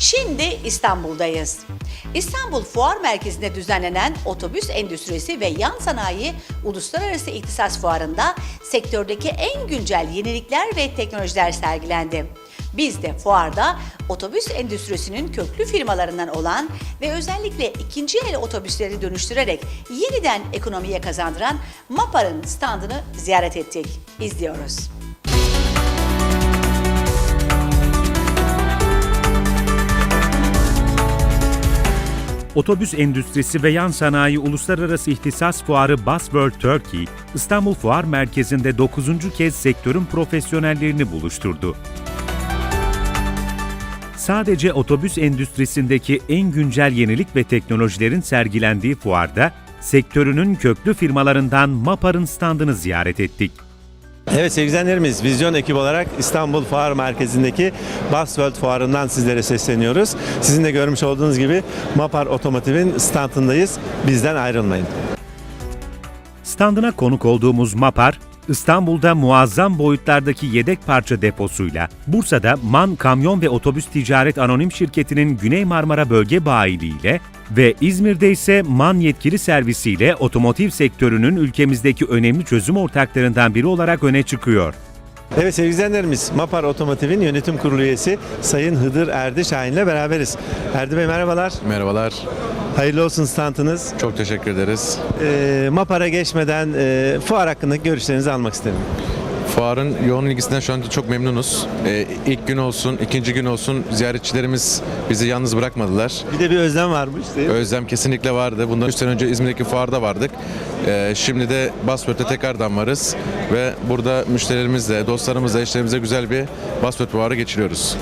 Şimdi İstanbul'dayız. İstanbul Fuar Merkezi'nde düzenlenen otobüs endüstrisi ve yan sanayi uluslararası ihtisas fuarında sektördeki en güncel yenilikler ve teknolojiler sergilendi. Biz de fuarda otobüs endüstrisinin köklü firmalarından olan ve özellikle ikinci el otobüsleri dönüştürerek yeniden ekonomiye kazandıran MAPAR'ın standını ziyaret ettik. İzliyoruz. Otobüs Endüstrisi ve Yan Sanayi Uluslararası İhtisas Fuarı Buzzworld Turkey, İstanbul Fuar Merkezi'nde 9. kez sektörün profesyonellerini buluşturdu. Sadece otobüs endüstrisindeki en güncel yenilik ve teknolojilerin sergilendiği fuarda, sektörünün köklü firmalarından MAPAR'ın standını ziyaret ettik. Evet sevgili Vizyon ekibi olarak İstanbul Fuar Merkezi'ndeki Busworld Fuarı'ndan sizlere sesleniyoruz. Sizin de görmüş olduğunuz gibi Mapar Otomotiv'in standındayız. Bizden ayrılmayın. Standına konuk olduğumuz MAPAR, İstanbul'da muazzam boyutlardaki yedek parça deposuyla, Bursa'da MAN Kamyon ve Otobüs Ticaret Anonim Şirketi'nin Güney Marmara Bölge Bayiliğiyle ve İzmir'de ise MAN yetkili servisiyle otomotiv sektörünün ülkemizdeki önemli çözüm ortaklarından biri olarak öne çıkıyor. Evet sevgili izleyenlerimiz, Mapar Otomotiv'in yönetim kurulu üyesi Sayın Hıdır Erdi Şahin'le beraberiz. Erdi Bey merhabalar. Merhabalar. Hayırlı olsun standınız. Çok teşekkür ederiz. Ee, Mapar'a geçmeden e, fuar hakkındaki görüşlerinizi almak isterim. Fuarın yoğun ilgisinden şu an çok memnunuz. Ee, ilk gün olsun, ikinci gün olsun ziyaretçilerimiz bizi yalnız bırakmadılar. Bir de bir özlem varmış değil mi? Özlem kesinlikle vardı. Bundan 3 sene önce İzmir'deki fuarda vardık. Ee, şimdi de Basfört'te tekrardan varız. Ve burada müşterilerimizle, dostlarımızla, eşlerimizle güzel bir Basfört fuarı geçiriyoruz.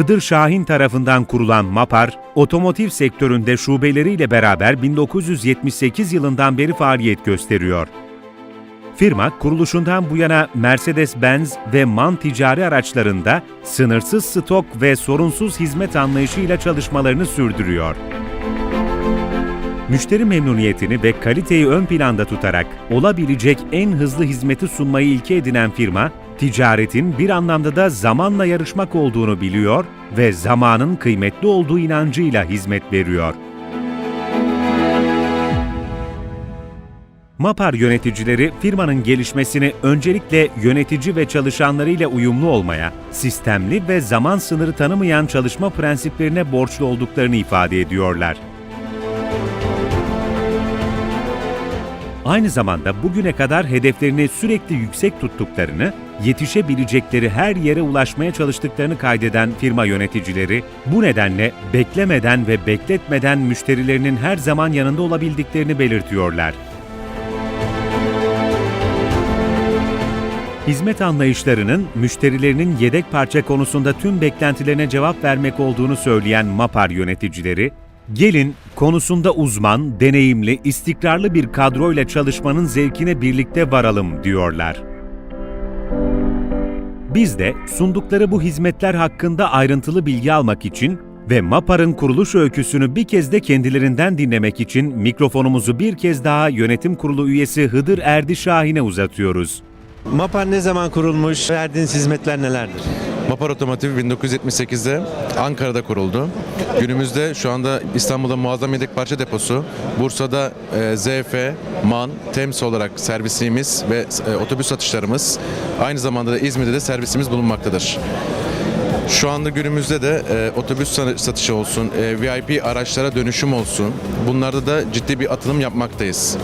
Hıdır Şahin tarafından kurulan MAPAR, otomotiv sektöründe şubeleriyle beraber 1978 yılından beri faaliyet gösteriyor. Firma kuruluşundan bu yana Mercedes-Benz ve MAN ticari araçlarında sınırsız stok ve sorunsuz hizmet anlayışıyla çalışmalarını sürdürüyor. Müşteri memnuniyetini ve kaliteyi ön planda tutarak olabilecek en hızlı hizmeti sunmayı ilke edinen firma, ticaretin bir anlamda da zamanla yarışmak olduğunu biliyor ve zamanın kıymetli olduğu inancıyla hizmet veriyor. MAPAR yöneticileri firmanın gelişmesini öncelikle yönetici ve çalışanlarıyla uyumlu olmaya, sistemli ve zaman sınırı tanımayan çalışma prensiplerine borçlu olduklarını ifade ediyorlar. Aynı zamanda bugüne kadar hedeflerini sürekli yüksek tuttuklarını, yetişebilecekleri her yere ulaşmaya çalıştıklarını kaydeden firma yöneticileri, bu nedenle beklemeden ve bekletmeden müşterilerinin her zaman yanında olabildiklerini belirtiyorlar. Hizmet anlayışlarının müşterilerinin yedek parça konusunda tüm beklentilerine cevap vermek olduğunu söyleyen MAPAR yöneticileri, gelin konusunda uzman, deneyimli, istikrarlı bir kadroyla çalışmanın zevkine birlikte varalım diyorlar. Biz de sundukları bu hizmetler hakkında ayrıntılı bilgi almak için ve MAPAR'ın kuruluş öyküsünü bir kez de kendilerinden dinlemek için mikrofonumuzu bir kez daha yönetim kurulu üyesi Hıdır Erdi Şahin'e uzatıyoruz. Mapar ne zaman kurulmuş? Verdiğiniz hizmetler nelerdir? Mapar Otomotiv 1978'de Ankara'da kuruldu. Günümüzde şu anda İstanbul'da muazzam yedek parça deposu, Bursa'da e, ZF, MAN, TEMS olarak servisimiz ve e, otobüs satışlarımız, aynı zamanda da İzmir'de de servisimiz bulunmaktadır. Şu anda günümüzde de e, otobüs sa- satışı olsun, e, VIP araçlara dönüşüm olsun. Bunlarda da ciddi bir atılım yapmaktayız.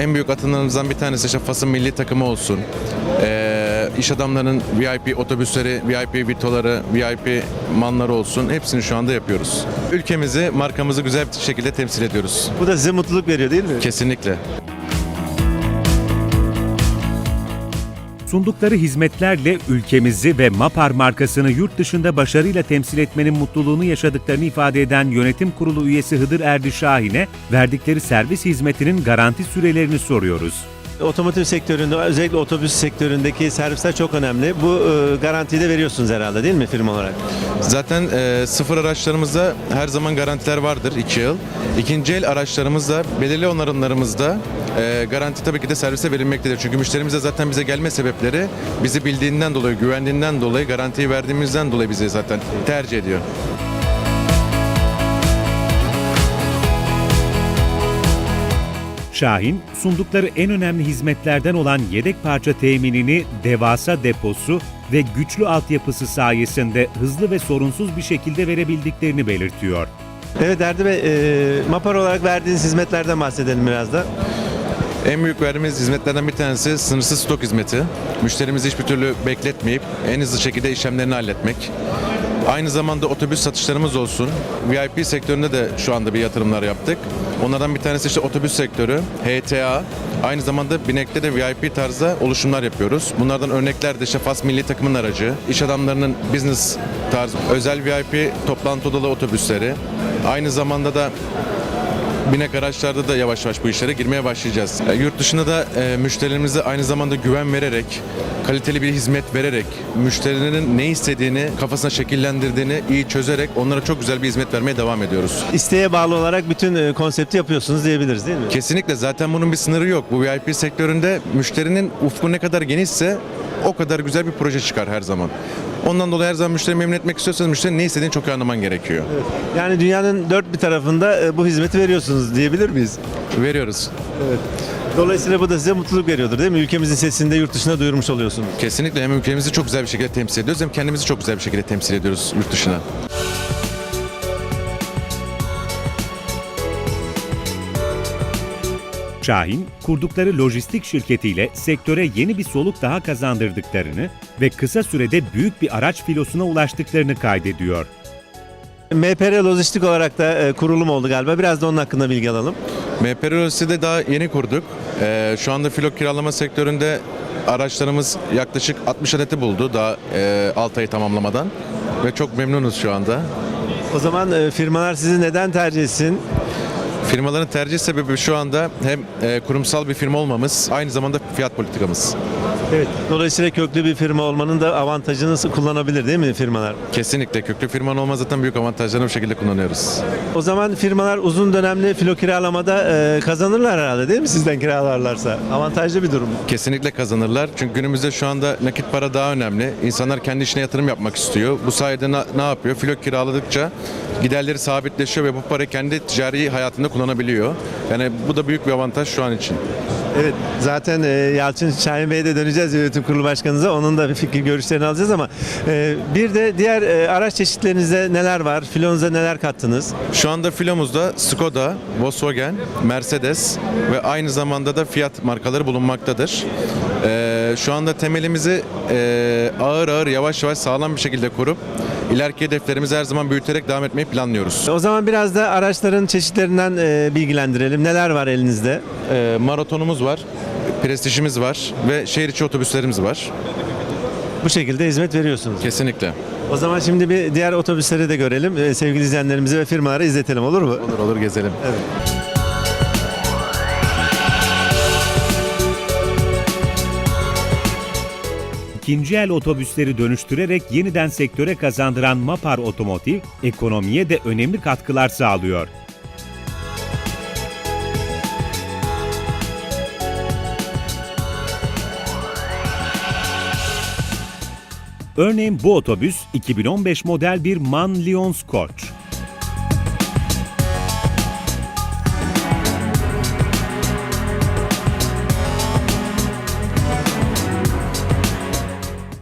En büyük atılımlarımızdan bir tanesi işte Fas'ın milli takımı olsun. Ee, iş adamlarının VIP otobüsleri, VIP vitoları, VIP manları olsun. Hepsini şu anda yapıyoruz. Ülkemizi, markamızı güzel bir şekilde temsil ediyoruz. Bu da size mutluluk veriyor değil mi? Kesinlikle. Sundukları hizmetlerle ülkemizi ve MAPAR markasını yurt dışında başarıyla temsil etmenin mutluluğunu yaşadıklarını ifade eden yönetim kurulu üyesi Hıdır Erdi Şahin'e verdikleri servis hizmetinin garanti sürelerini soruyoruz. Otomotiv sektöründe özellikle otobüs sektöründeki servisler çok önemli. Bu e, garantiyi de veriyorsunuz herhalde değil mi firma olarak? Zaten e, sıfır araçlarımızda her zaman garantiler vardır 2 yıl. İkinci el araçlarımızda belirli onarımlarımızda e, garanti tabii ki de servise verilmektedir. Çünkü müşterimiz de zaten bize gelme sebepleri bizi bildiğinden dolayı, güvendiğinden dolayı, garantiyi verdiğimizden dolayı bizi zaten tercih ediyor. Şahin, sundukları en önemli hizmetlerden olan yedek parça teminini devasa deposu ve güçlü altyapısı sayesinde hızlı ve sorunsuz bir şekilde verebildiklerini belirtiyor. Evet Erdi Bey, e, Mapar olarak verdiğiniz hizmetlerden bahsedelim biraz da. En büyük verdiğimiz hizmetlerden bir tanesi sınırsız stok hizmeti. Müşterimizi hiçbir türlü bekletmeyip en hızlı şekilde işlemlerini halletmek. Aynı zamanda otobüs satışlarımız olsun. VIP sektöründe de şu anda bir yatırımlar yaptık. Onlardan bir tanesi işte otobüs sektörü, HTA. Aynı zamanda Binek'te de VIP tarzda oluşumlar yapıyoruz. Bunlardan örnekler de işte Fas Milli Takımın aracı, iş adamlarının business tarzı, özel VIP toplantı odalı otobüsleri. Aynı zamanda da Binek araçlarda da yavaş yavaş bu işlere girmeye başlayacağız. E, Yurt dışında da e, müşterilerimize aynı zamanda güven vererek, kaliteli bir hizmet vererek, müşterilerin ne istediğini, kafasına şekillendirdiğini iyi çözerek onlara çok güzel bir hizmet vermeye devam ediyoruz. İsteğe bağlı olarak bütün e, konsepti yapıyorsunuz diyebiliriz değil mi? Kesinlikle zaten bunun bir sınırı yok. Bu VIP sektöründe müşterinin ufku ne kadar genişse o kadar güzel bir proje çıkar her zaman. Ondan dolayı her zaman müşteri memnun etmek istiyorsanız müşterinin ne istediğini çok iyi anlaman gerekiyor. Yani dünyanın dört bir tarafında e, bu hizmeti veriyorsunuz diyebilir miyiz? Veriyoruz. Dolayısıyla bu da size mutluluk veriyordur değil mi? Ülkemizin sesini de yurt dışına duyurmuş oluyorsunuz. Kesinlikle hem ülkemizi çok güzel bir şekilde temsil ediyoruz hem kendimizi çok güzel bir şekilde temsil ediyoruz yurt dışına. Şahin, kurdukları lojistik şirketiyle sektöre yeni bir soluk daha kazandırdıklarını ve kısa sürede büyük bir araç filosuna ulaştıklarını kaydediyor. MPR Lojistik olarak da e, kurulum oldu galiba. Biraz da onun hakkında bilgi alalım. MPR de daha yeni kurduk. Ee, şu anda filo kiralama sektöründe araçlarımız yaklaşık 60 adeti buldu daha e, 6 ayı tamamlamadan. Ve çok memnunuz şu anda. O zaman e, firmalar sizi neden tercih etsin? Firmaların tercih sebebi şu anda hem e, kurumsal bir firma olmamız, aynı zamanda fiyat politikamız. Evet. Dolayısıyla köklü bir firma olmanın da avantajını kullanabilir değil mi firmalar? Kesinlikle köklü firmanın olmaz zaten büyük avantajlarını bu şekilde kullanıyoruz. O zaman firmalar uzun dönemli filo kiralamada e, kazanırlar herhalde değil mi sizden kiralarlarsa? Avantajlı bir durum. Kesinlikle kazanırlar. Çünkü günümüzde şu anda nakit para daha önemli. İnsanlar kendi işine yatırım yapmak istiyor. Bu sayede na- ne yapıyor? Filo kiraladıkça giderleri sabitleşiyor ve bu parayı kendi ticari hayatında kullanabiliyor. Yani bu da büyük bir avantaj şu an için. Evet zaten e, Yalçın Şahin Bey'e de döneceğiz yönetim kurulu başkanınıza. Onun da bir fikir görüşlerini alacağız ama e, bir de diğer e, araç çeşitlerinizde neler var? Filonuza neler kattınız? Şu anda filomuzda Skoda, Volkswagen, Mercedes ve aynı zamanda da Fiat markaları bulunmaktadır. Ee, şu anda temelimizi e, ağır ağır yavaş yavaş sağlam bir şekilde kurup ileriki hedeflerimizi her zaman büyüterek devam etmeyi planlıyoruz. O zaman biraz da araçların çeşitlerinden e, bilgilendirelim. Neler var elinizde? Ee, maratonumuz var, prestijimiz var ve şehir içi otobüslerimiz var. Bu şekilde hizmet veriyorsunuz. Kesinlikle. O zaman şimdi bir diğer otobüsleri de görelim. E, sevgili izleyenlerimizi ve firmaları izletelim olur mu? Olur olur gezelim. İkinci el otobüsleri dönüştürerek yeniden sektöre kazandıran Mapar Otomotiv, ekonomiye de önemli katkılar sağlıyor. Örneğin bu otobüs 2015 model bir MAN Lyons Coach.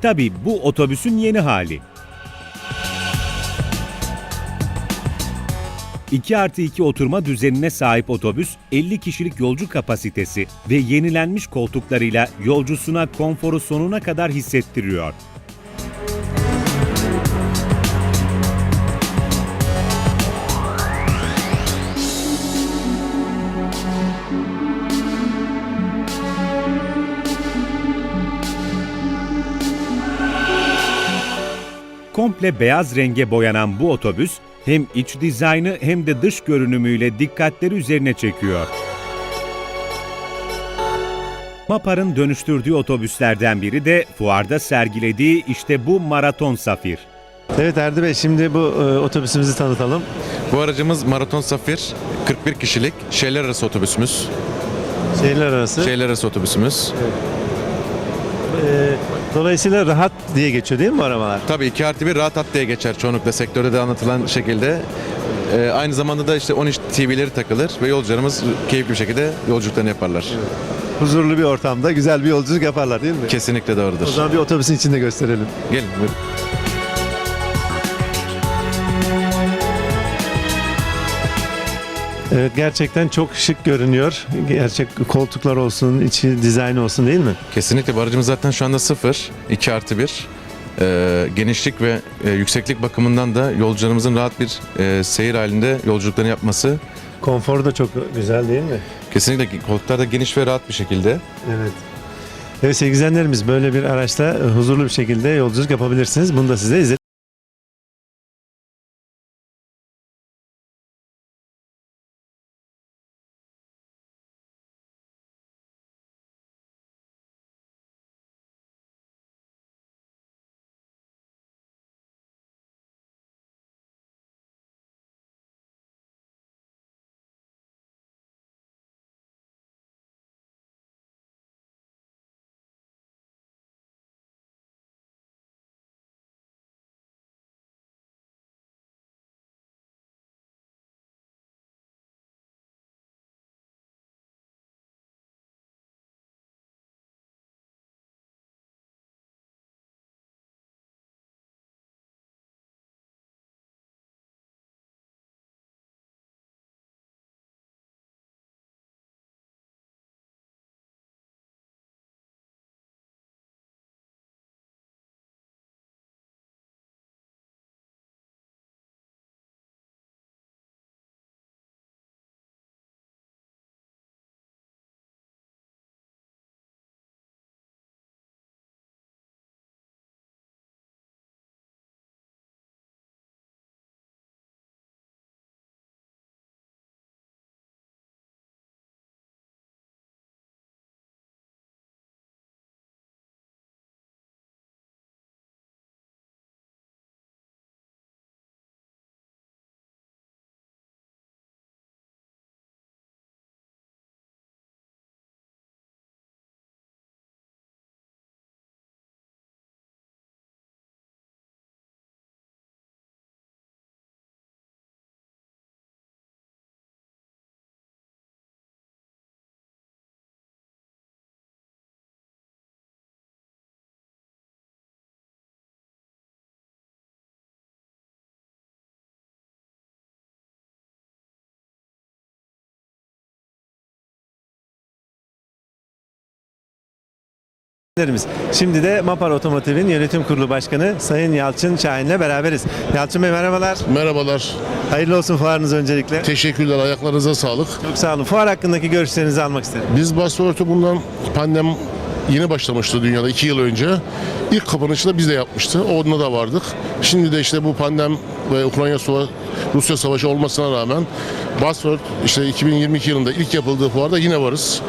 Tabii bu otobüsün yeni hali. 2 artı 2 oturma düzenine sahip otobüs 50 kişilik yolcu kapasitesi ve yenilenmiş koltuklarıyla yolcusuna konforu sonuna kadar hissettiriyor. Komple beyaz renge boyanan bu otobüs hem iç dizaynı hem de dış görünümüyle dikkatleri üzerine çekiyor. Mapar'ın dönüştürdüğü otobüslerden biri de fuarda sergilediği işte bu Maraton Safir. Evet Erdi Bey şimdi bu e, otobüsümüzü tanıtalım. Bu aracımız Maraton Safir 41 kişilik şehirler arası otobüsümüz. Şehirler arası. Şehirler arası otobüsümüz. E, dolayısıyla rahat diye geçiyor değil mi bu arabalar? Tabii 2 artı 1 rahat hat diye geçer çoğunlukla sektörde de anlatılan şekilde. Ee, aynı zamanda da işte 13 TV'leri takılır ve yolcularımız keyifli bir şekilde yolculuklarını yaparlar. Huzurlu bir ortamda güzel bir yolculuk yaparlar değil mi? Kesinlikle doğrudur. O zaman bir otobüsün içinde gösterelim. Gelin buyurun. Evet gerçekten çok şık görünüyor. Gerçek koltuklar olsun, içi dizayn olsun değil mi? Kesinlikle bu aracımız zaten şu anda 0, 2 artı 1. Ee, genişlik ve e, yükseklik bakımından da yolcularımızın rahat bir e, seyir halinde yolculuklarını yapması Konfor da çok güzel değil mi? kesinlikle koltuklar da geniş ve rahat bir şekilde. Evet. Evet sevgili izleyenlerimiz böyle bir araçta e, huzurlu bir şekilde yolculuk yapabilirsiniz. Bunu da size izlet. Şimdi de Mapar Otomotiv'in yönetim kurulu başkanı Sayın Yalçın Şahin'le beraberiz. Yalçın Bey merhabalar. Merhabalar. Hayırlı olsun fuarınız öncelikle. Teşekkürler. Ayaklarınıza sağlık. Çok sağ olun. Fuar hakkındaki görüşlerinizi almak isterim. Biz Basfort'u bundan pandem yeni başlamıştı dünyada iki yıl önce. İlk kapanışı da biz de yapmıştı. Onda da vardık. Şimdi de işte bu pandem ve Ukrayna Rusya Savaşı olmasına rağmen Basfort işte 2022 yılında ilk yapıldığı fuarda yine varız.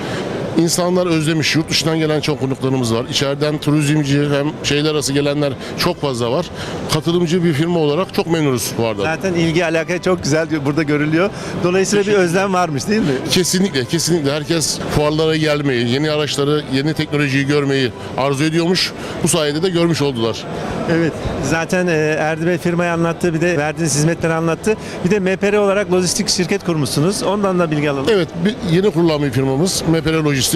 İnsanlar özlemiş. Yurt dışından gelen çok konuklarımız var. İçeriden turizmci hem şeyler arası gelenler çok fazla var. Katılımcı bir firma olarak çok memnunuz fuarda. Zaten ilgi alaka çok güzel burada görülüyor. Dolayısıyla bir özlem varmış değil mi? Kesinlikle, kesinlikle. Herkes fuarlara gelmeyi, yeni araçları, yeni teknolojiyi görmeyi arzu ediyormuş. Bu sayede de görmüş oldular. Evet. Zaten e, Erdi Bey firmayı anlattı. Bir de verdiğiniz hizmetleri anlattı. Bir de MPR olarak lojistik şirket kurmuşsunuz. Ondan da bilgi alalım. Evet, bir, yeni kurulan bir firmamız MPR Lojistik.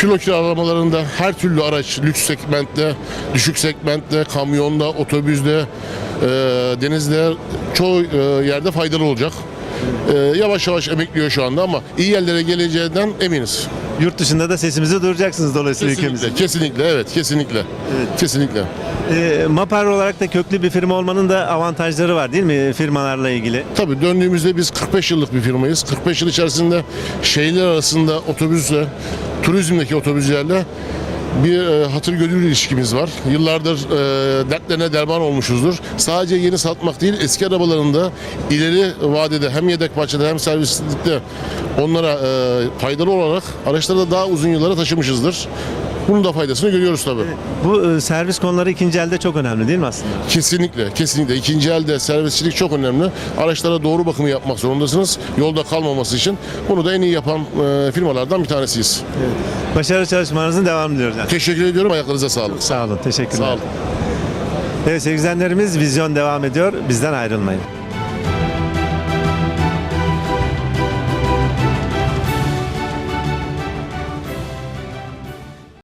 Kilo kiralamalarında her türlü araç, lüks segmentte, düşük segmentte, kamyonda, otobüste, e, denizde çoğu e, yerde faydalı olacak. E, yavaş yavaş emekliyor şu anda ama iyi yerlere geleceğinden eminiz. Yurt dışında da sesimizi duracaksınız dolayısıyla ülkemizde. Kesinlikle, kesinlikle, evet, kesinlikle. Kesinlikle. E, Mapar olarak da köklü bir firma olmanın da avantajları var değil mi firmalarla ilgili? Tabii döndüğümüzde biz 45 yıllık bir firmayız. 45 yıl içerisinde şehirler arasında otobüsle, turizmdeki otobüslerle bir e, hatır gönül ilişkimiz var. Yıllardır e, dertlerine derman olmuşuzdur. Sadece yeni satmak değil, eski arabalarında ileri vadede hem yedek parçada hem servislikte onlara e, faydalı olarak araçları da daha uzun yıllara taşımışızdır. Bunun da faydasını görüyoruz tabii. Bu e, servis konuları ikinci elde çok önemli değil mi aslında? Kesinlikle, kesinlikle. İkinci elde servisçilik çok önemli. Araçlara doğru bakımı yapmak zorundasınız. Yolda kalmaması için. Bunu da en iyi yapan e, firmalardan bir tanesiyiz. Başarılı çalışmalarınızın devamını diliyoruz. Teşekkür ediyorum. Ayaklarınıza sağlık. Sağ olun, teşekkürler. Sağ olun. Evet sevgili izleyenlerimiz vizyon devam ediyor. Bizden ayrılmayın.